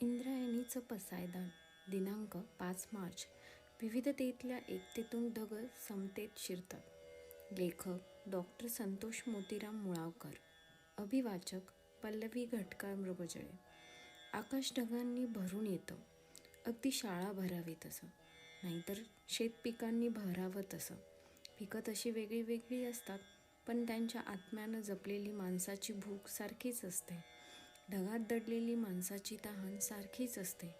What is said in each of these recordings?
इंद्रायणीचं पसायदान दिनांक पाच मार्च. विविधतेतल्या एकतेतून ढग समतेत शिरतात. लेखक डॉक्टर संतोष मोतीराम मुळावकर. अभिवाचक पल्लवी घटकार मृगजळे. आकाश ढगांनी भरून येतं. अगदी शाळा भरावी तसं नाहीतर शेतपिकांनी भरावं तसं पिकं तशी वेगळी वेगळी असतात पण त्यांच्या आत्म्यानं जपलेली माणसाची भूक सारखीच असते. ढगात दडलेली माणसाची तहान सारखीच असते.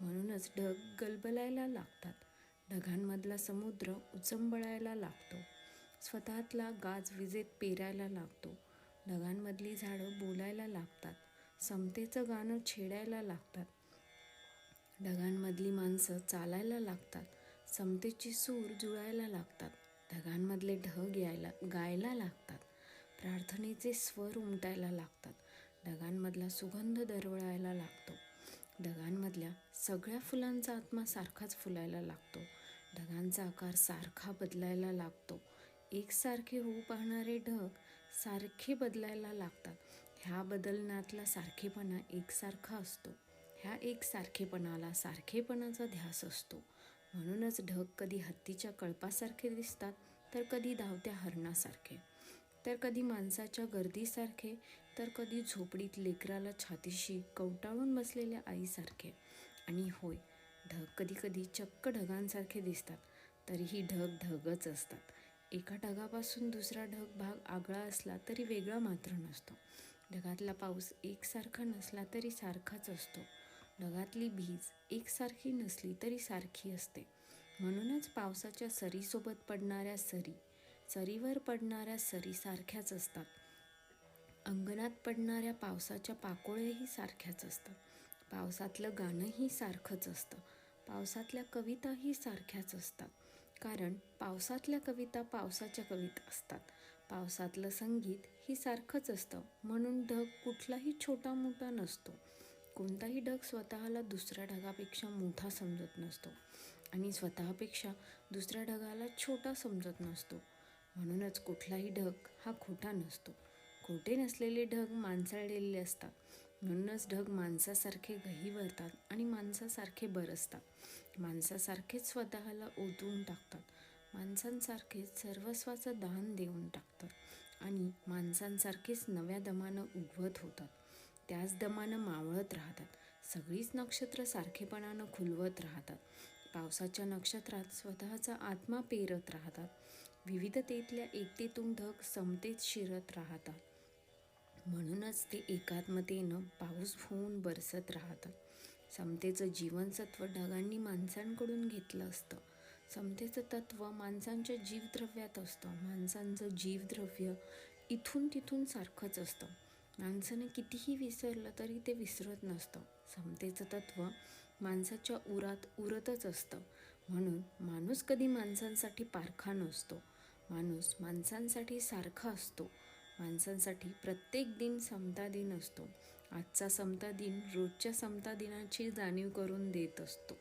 म्हणूनच ढग गलबलायला लागतात. ढगांमधला समुद्र उचंबळायला लागतो. स्वतःतला गाज विजेत पेरायला लागतो. ढगांमधली झाडं बोलायला लागतात. समतेचं गाणं छेडायला लागतात. ढगांमधली माणसं चालायला लागतात. समतेची सूर जुळायला लागतात. ढगांमधले ढग यायला गायला लागतात. प्रार्थनेचे स्वर उमटायला लागतात. ढगांमधला सुगंध दरवळायला लागतो. ढगांमधल्या सगळ्या फुलांचा आत्मा सारखाच फुलायला लागतो. ढगांचा आकार सारखा बदलायला लागतो. एकसारखे होऊ पाहणारे ढग सारखे बदलायला लागतात. ह्या बदलण्यातला सारखेपणा एकसारखा असतो. ह्या एकसारखेपणाला सारखेपणाचा ध्यास असतो. म्हणूनच ढग कधी हत्तीच्या कळपासारखे दिसतात तर कधी धावत्या हरणासारखे. तर कधी माणसाच्या गर्दीसारखे तर कधी झोपडीत लेकराला छातीशी कवटाळून बसलेल्या आईसारखे. आणि होय ढग कधी कधी चक्क ढगांसारखे दिसतात तरीही ढग ढगच असतात. एका ढगापासून दुसरा ढग भाग आगळा असला तरी वेगळा मात्र नसतो. ढगातला पाऊस एकसारखा नसला तरी सारखाच असतो. ढगातली भीज एकसारखी नसली तरी सारखी असते. म्हणूनच पावसाच्या सरीसोबत पडणाऱ्या सरी सरीवर पडणाऱ्या सरी सारख्याच असतात. अंगणात पडणाऱ्या पावसाच्या पाकोळ्याही सारख्याच असतात पावसातलं गाणंही सारखंच असतं. पावसातल्या कविताही सारख्याच असतात. कारण पावसातल्या कविता पावसाच्या कविता असतात. पावसातलं संगीत ही सारखंच असतं. म्हणून ढग कुठलाही छोटा मोठा नसतो. कोणताही ढग स्वतःला दुसऱ्या ढगापेक्षा मोठा समजत नसतो. आणि स्वतःपेक्षा दुसऱ्या ढगाला छोटा समजत नसतो. म्हणूनच कुठलाही ढग हा खोटा नसतो. खोटे नसलेले ढग माणसाळलेले असतात. म्हणूनच ढग माणसासारखे गहिवरतात आणि माणसासारखे बरसतात माणसासारखेच स्वतःला ओतून टाकतात. माणसांसारखेच सर्वस्वाचं दान देऊन टाकतात. आणि माणसांसारखेच नव्या दमानं उगवत होतात त्याच दमानं मावळत राहतात. सगळीच नक्षत्र सारखेपणानं खुलवत राहतात. पावसाच्या नक्षत्रात स्वतःचा आत्मा पेरत राहतात. विविधतेतल्या एकतेतून ढग समतेत शिरत राहतात. म्हणूनच ते एकात्मतेनं पाऊस होऊन बरसत राहतात समतेचं जीवनसत्व ढगांनी माणसांकडून घेतलं असतं. समतेचं तत्व माणसांच्या जीवद्रव्यात असतं. माणसांचं जीवद्रव्य इथून तिथून सारखंच असतं. माणसानं कितीही विसरलं तरी ते विसरत नसतं. समतेचं तत्व माणसाच्या उरात उरतच असतं. म्हणून माणूस कधी माणसांसाठी पारखा नसतो. माणूस माणसांसाठी सारखा असतो. माणसांसाठी प्रत्येक दिन समता दिन असतो. आजचा समता दिन रोजच्या समता दिनाची जाणीव करून देत असतो.